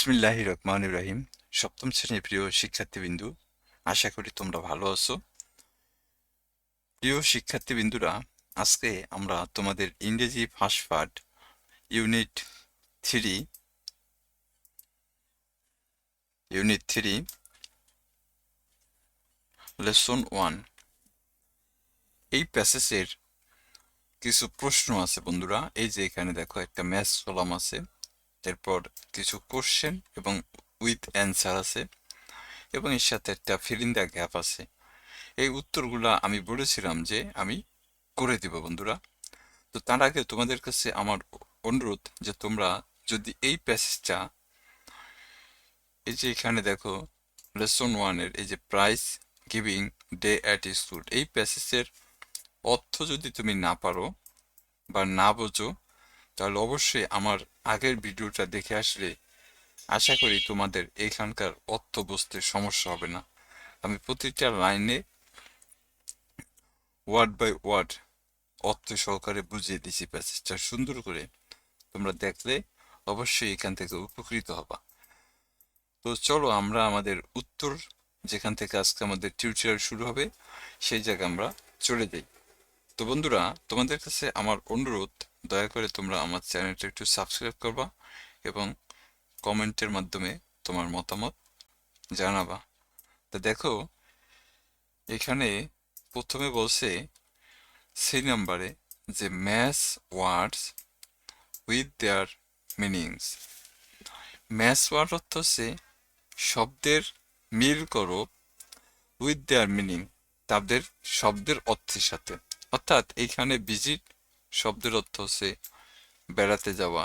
বিসমিল্লাহ রহমান ইব্রাহিম সপ্তম শ্রেণির প্রিয় শিক্ষার্থীবৃন্দু, আশা করি তোমরা ভালো আছো। প্রিয় শিক্ষার্থীবৃন্দুরা, আজকে আমরা তোমাদের ইংরেজি first part unit three unit three, lesson one. এই প্যাসেজের কিছু প্রশ্ন আছে বন্ধুরা। এই যে এখানে দেখো একটা ম্যাথস কলাম আছে। এরপর কিছু কোশ্চেন এবং উইথ অ্যান্সার আছে এবং এর সাথে একটা দ্য গ্যাপ আছে। এই উত্তরগুলা আমি বলেছিলাম যে আমি করে দিব বন্ধুরা। তো তার আগে তোমাদের কাছে আমার অনুরোধ যে তোমরা যদি এই প্যাসেজটা এই যে এখানে দেখো লেসন ওয়ানের এই যে price giving day at school এই প্যাসেজের অর্থ যদি তুমি না পারো বা না বোঝো, তাহলে অবশ্যই আমার আগের ভিডিওটা দেখে আসলে আশা করি তোমাদের এখানকার অর্থ বুঝতে সমস্যা হবে না। আমি প্রতিটা লাইনে ওয়ার্ড বাই ওয়ার্ড অর্থ সহকারে বুঝিয়ে দিছি প্যাসেজটা সুন্দর করে তোমরা দেখলে অবশ্যই এখান থেকে উপকৃত হবা। তো চলো আমরা আমাদের উত্তর, যেখান থেকে আজকে আমাদের টিউটোরিয়াল শুরু হবে, সেই জায়গায় আমরা চলে যাই। তো বন্ধুরা, তোমাদের কাছে আমার অনুরোধ দয়া করে তোমরা আমার চ্যানেলটা একটু সাবস্ক্রাইব করবা এবং কমেন্টের মাধ্যমে তোমার মতামত জানাবা। তা দেখো, এখানে প্রথমে বলছে সেই নাম্বারে যে match words with their meanings match word অর্থ হচ্ছে শব্দের মিল করো উইথ দেয়ার মিনিং তাদের শব্দের অর্থের সাথে। অর্থাৎ এইখানে ভিজিট শব্দের অর্থ হচ্ছে বেড়াতে যাওয়া,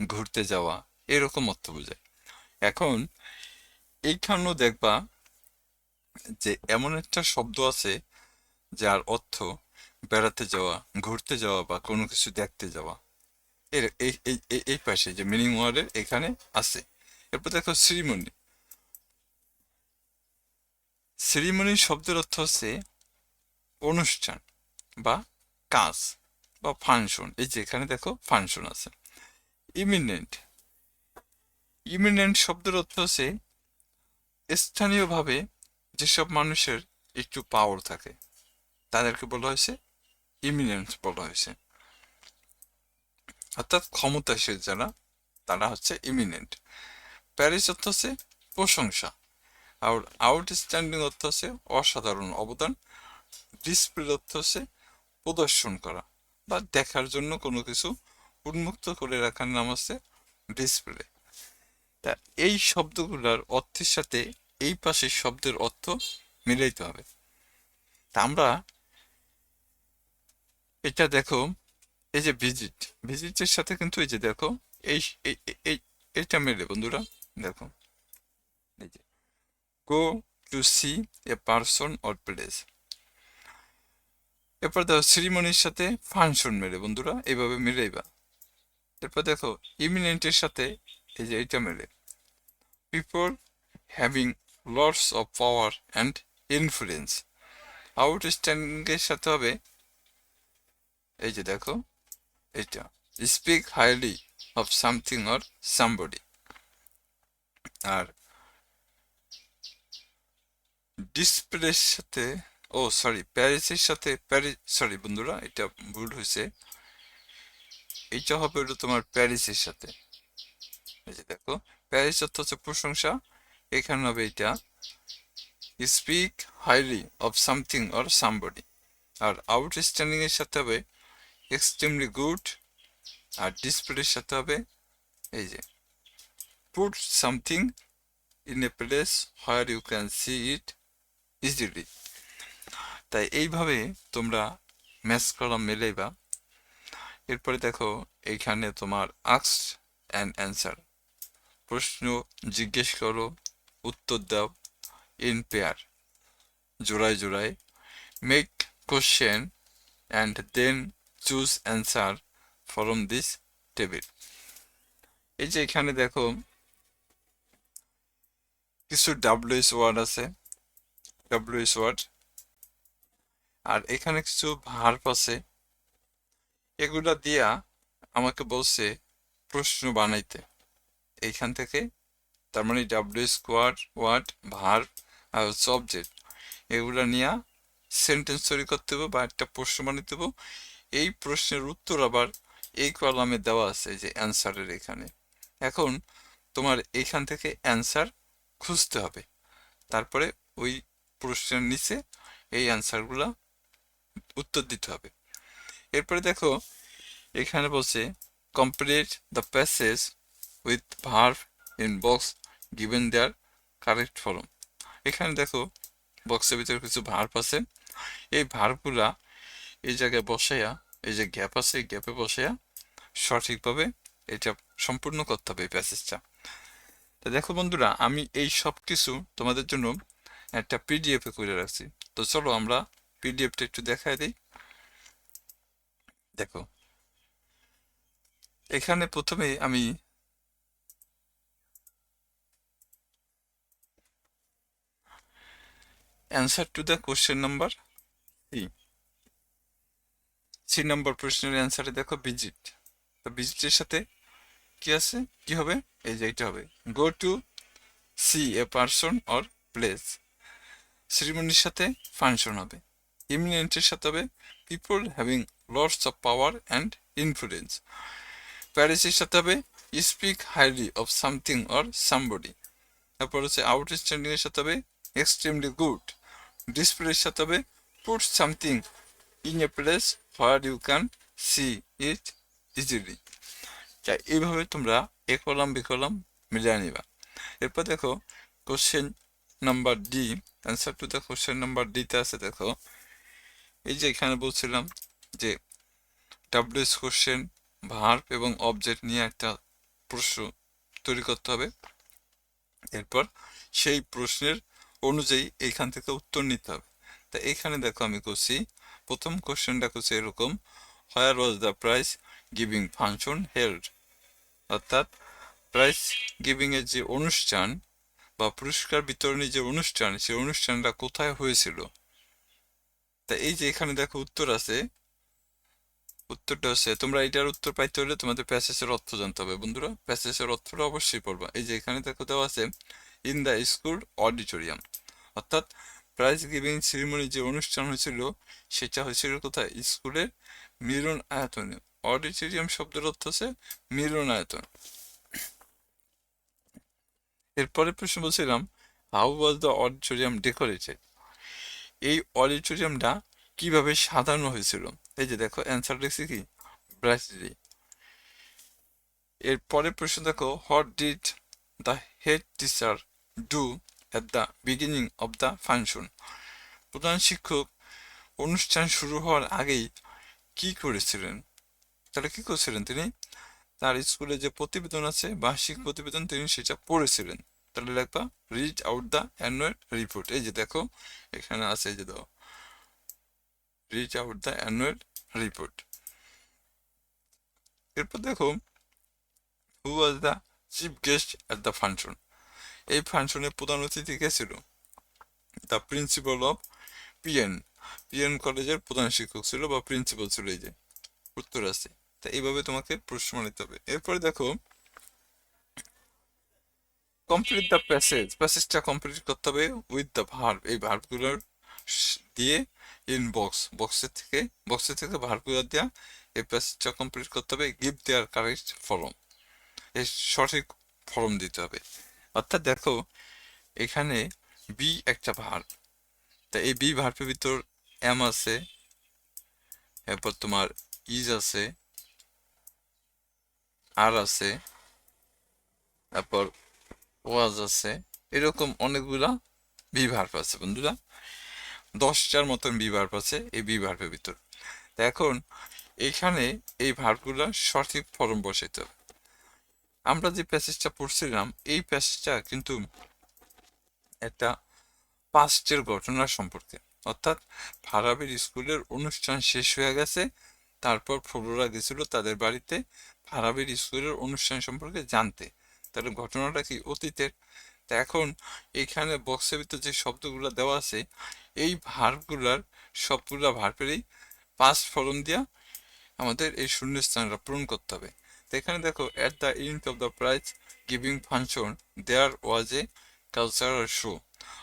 ঘুরতে যাওয়া, এরকম অর্থ বোঝায়। এখন এইখানেও দেখবা যে এমন একটা শব্দ আছে যার অর্থ বেড়াতে যাওয়া, ঘুরতে যাওয়া বা কোনো কিছু দেখতে যাওয়া। এর এই এই পাশে যে মিনিং ওয়ার্ডের এখানে আছে। এরপর দেখো শ্রীমণি। শ্রীমণি শব্দের অর্থ হচ্ছে অনুষ্ঠান বা কাজ। বা ফাংশন এই যে এখানে দেখো ফাংশন আছে। ইমিনেন্ট ইমিনেন্ট শব্দের অর্থ হচ্ছে স্থানীয়ভাবে যেসব মানুষের একটু পাওয়ার থাকে, তাদেরকে বলা হয়েছে ইমিনেন্ট বলা হয়েছে। অর্থাৎ ক্ষমতাশীল যারা, তারা হচ্ছে ইমিনেন্ট প্যারিস অর্থ হচ্ছে প্রশংসা, আর আউটস্ট্যান্ডিং অর্থ হচ্ছে অসাধারণ অবদান। ডিসপ্লে অর্থ হচ্ছে প্রদর্শন করা। বা দেখার জন্য কোনো কিছু উন্মুক্ত করে রাখার নাম হচ্ছে ডিসপ্লে তা এই শব্দগুলোর অর্থের সাথে এই পাশের শব্দের অর্থ মিলাইতে হবে। তা আমরা এটা দেখো, এই যে ভিজিট ভিজিটের সাথে কিন্তু এই যে দেখো, এই এটা মেলে বন্ধুরা, দেখো। এই যে go to see a person or place এরপর দেখো সিরিমনির সাথে ফাংশন মেলে, বন্ধুরা, এইভাবে মিলেইবা। এরপর দেখো ইমিনেন্টের সাথে এই যে এইটা মেলে। People having lots of power and influence আউটস্ট্যান্ডিংয়ের সাথে হবে, এই যে দেখো, এইটা। Speak highly of something or somebody আর ডিসপ্লের সাথে ও সরি প্যারিসের সাথে প্যারিস সরি বন্ধুরা, এটা ভুল হয়েছে। এইটা হবে হলো তোমার প্যারিসের সাথে। এই যে দেখো প্যারিস অর্থ হচ্ছে প্রশংসা, এখানে হবে এটা speak highly of something or somebody R outstanding এর সাথে হবে এক্সট্রিমলি গুড আর ডিসপ্লের সাথে হবে, এই যে put something in a place where you can see it easily তাই এইভাবে তোমরা ম্যাচ কলম মেলেইবা। এরপরে দেখো এইখানে তোমার আক্স অ্যান্ড অ্যান্সার প্রশ্ন জিজ্ঞেস করো, উত্তর দাও ইন পেয়ার জোড়ায় জোড়ায় make question and then choose answer from this table এই যে এখানে দেখো, কিছু ডাব্লিউএস ওয়ার্ড আছে। ডাব্লিউএস ওয়ার্ড আর এখানে কিছু ভার্ব আছে। এগুলা দিয়া আমাকে বলছে প্রশ্ন বানাইতে। এইখান থেকে, তার মানে ডাব্লিউ স্কোয়ার ওয়ার্ড ভার আর হচ্ছে অবজেক্ট এগুলো নিয়ে সেন্টেন্স তৈরি করতে হবে বা একটা প্রশ্ন বানাতে হবে। এই প্রশ্নের উত্তর আবার এই কলামে দেওয়া আছে যে অ্যান্সারের এখানে। এখন তোমার এখান থেকে অ্যান্সার খুঁজতে হবে। তারপরে ওই প্রশ্নের নিচে এই অ্যান্সারগুলো উত্তর দিতে হবে। এরপরে দেখো, এখানে বলছে complete the passage with verb in box given their correct form এখানে দেখো বক্সের ভিতরে কিছু ভার্ভ আছে। এই ভার্ভগুলা এই জায়গায় বসাইয়া, এই যে গ্যাপ আছে, এই গ্যাপে বসাইয়া সঠিকভাবে এটা সম্পূর্ণ করতে হবে এই প্যাসেজটা তো দেখো বন্ধুরা, আমি এই সব কিছু তোমাদের জন্য একটা পিডিএফে করে রাখছি। তো চলো আমরা পিডিএফটা একটু দেখাই দিই। দেখো। এখানে প্রথমে আমি answer to the question number C C number প্রশ্নের অ্যান্সারে দেখো ভিজিট তো ভিজিটের সাথে কি আছে? কি হবে? এই যে এটা হবে। Go to see a person or place সেরিমনির সাথে ফাংশন হবে। ইমিনেন্টের সাথে হবে। People having lots of power and influence প্যারিসের সাথে হবে। Speak highly of something or somebody তারপর হচ্ছে আউটস্ট্যান্ডিং এর সাথে হবে। এক্সট্রিমলি গুড ডিসপ্লের সাথে হবে। Put something in a place where you can see it easily এইভাবে তোমরা এ কলাম, বি কলাম মিলিয়ে নিবা। এরপর দেখো question number D answer to the question number ডিতে আছে, দেখো। এই যে এখানে বলছিলাম যে ডাব্লিউএস কোশ্চেন ভার্ব এবং অবজেক্ট নিয়ে একটা প্রশ্ন তৈরি করতে হবে। এরপর সেই প্রশ্নের অনুযায়ী এখান থেকে উত্তর নিতে হবে। তা এখানে দেখো আমি করছি, প্রথম কোশ্চেনটা করছি এরকম where was the price giving function held অর্থাৎ প্রাইজ গিভিং এর যে অনুষ্ঠান বা পুরস্কার বিতরণী যে অনুষ্ঠান, সেই অনুষ্ঠানটা কোথায় হয়েছিল? তা এই যে এখানে দেখো উত্তর আছে। উত্তরটা হচ্ছে, তোমরা এটার উত্তর পাইতে হলে তোমাদের প্যাসেজের অর্থ জানতে হবে। বন্ধুরা, প্যাসেজের অর্থটা অবশ্যই পড়বা। এই যে এখানে দেখো দেওয়া আছে ইন দ্য স্কুল অডিটোরিয়াম অর্থাৎ প্রাইজ গিভিং সেরিমনি যে অনুষ্ঠান হয়েছিল, সেটা হয়েছিল কোথায়? স্কুলের মিলন আয়তনে। অডিটোরিয়াম শব্দের অর্থ হচ্ছে মিলন আয়তন। এরপরে প্রশ্ন বলছিলাম how was the auditorium decorated এই অডিটোরিয়ামটা কীভাবে সাজানো হয়েছিল? এই যে দেখো অ্যান্সার লিখছি কি? ব্রাইটলি এর পরের প্রশ্ন দেখো what did the head teacher do at the beginning of the function প্রধান শিক্ষক অনুষ্ঠান শুরু হওয়ার আগেই কি করেছিলেন? তাহলে কি করছিলেন তিনি? তার স্কুলে যে প্রতিবেদন আছে, বার্ষিক প্রতিবেদন তিনি সেটা পড়েছিলেন। তাহলে লিখবা read out the annual report এই যে দেখো, এখানে আছে যে দাও read out the annual report এরপর দেখো who was the chief guest at the function এই ফাংশনে প্রধান অতিথি কে ছিল? The principal of P N P N কলেজের প্রধান শিক্ষক ছিল বা প্রিন্সিপাল ছিল এই যে, উত্তর আছে। তা এইভাবে তোমাকে প্রশ্ন নিতে হবে। এরপরে দেখো কমপ্লিট দ্য প্যাসেজ প্যাসেজটা কমপ্লিট করতে হবে উইথ দ্য ভার্ব এই ভার্বগুলোর দিয়ে ইন বক্স বক্সের থেকে বক্সের থেকে ভার্বগুলো দেওয়া এই প্যাসেজটা কমপ্লিট করতে হবে গিভ দেয়ার কারেক্ট ফর্ম এর সঠিক ফর্ম দিতে হবে। অর্থাৎ দেখো, এখানে বি একটা ভার্ব তা এই বি ভার্বের ভিতর এম আছে, এরপর তোমার ইজ আছে আর আছে, তারপর ওয়াজ আছে। এরকম অনেকগুলা বিভার্ব আছে বন্ধুরা। দশটার মতন বিভার্ব আছে এই বিভার্বের ভিতর। এখন এখানে এই ভার্বগুলা সঠিক ফর্ম বসাইতে হবে। আমরা যে প্যাসেজটা পড়ছিলাম, এই প্যাসেজটা কিন্তু একটা পাস্টের ঘটনা সম্পর্কে। অর্থাৎ ফারাবির স্কুলের অনুষ্ঠান শেষ হয়ে গেছে, তারপর ফ্লোরা গেছিল তাদের বাড়িতে ফারাবির স্কুলের অনুষ্ঠান সম্পর্কে জানতে। তাহলে ঘটনাটা কি অতীতের? তা এখন এখানে বক্সের ভিতর যে শব্দগুলো দেওয়া আছে, এই ভার্বগুলার সবগুলা ভার্বেরই পাস্ট ফলন দিয়া আমাদের এই শূন্যস্থানটা পূরণ করতে হবে। তো এখানে দেখো at the end of the prize giving function there was a cultural show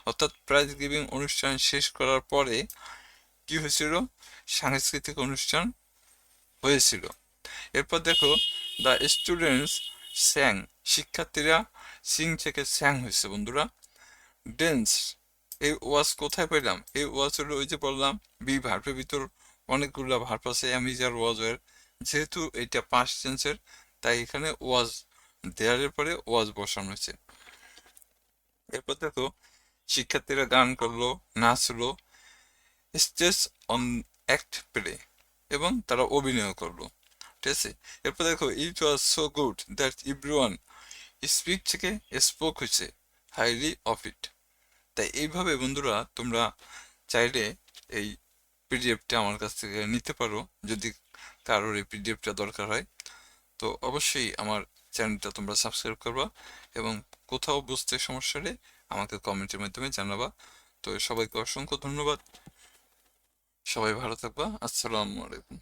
অর্থাৎ প্রাইজ গিভিং অনুষ্ঠান শেষ করার পরে কি হয়েছিল? সাংস্কৃতিক অনুষ্ঠান হয়েছিল। এরপর দেখো দ্য স্টুডেন্টস স্যাং শিক্ষার্থীরা সিং থেকে স্যাং হয়েছে বন্ধুরা ডেন্স এই ওয়াজ কোথায় পেলাম এই ওয়াজ হলো ওই যে বললাম বি ভার্বের ভিতর অনেকগুলো ভার্ব আছে অ্যামিজার ওয়াজের যেহেতু এটা পাঁচ টেন্সের তাই এখানে ওয়াজ দেয়ারের পরে ওয়াজ বসানো হয়েছে এরপর দেখো শিক্ষার্থীরা গান করল নাচলো স্টেজ অন অ্যাক্ট প্লে এবং তারা অভিনয় করল ঠিক আছে এরপর দেখো it was so good that everyone speak থেকে স্পোক হয়েছে হাইলি অফ ইট তাই এইভাবে বন্ধুরা তোমরা চাইলে এই পিডিএফটা আমার কাছ থেকে নিতে পারো, যদি কারোর এই পিডিএফটা দরকার হয়। তো অবশ্যই আমার চ্যানেলটা তোমরা সাবস্ক্রাইব করবা এবং কোথাও বুঝতে সমস্যা হলে আমাকে কমেন্টের মাধ্যমে জানাবা। তো সবাইকে অসংখ্য ধন্যবাদ। সবাই ভালো থাকবা। আসসালামু আলাইকুম।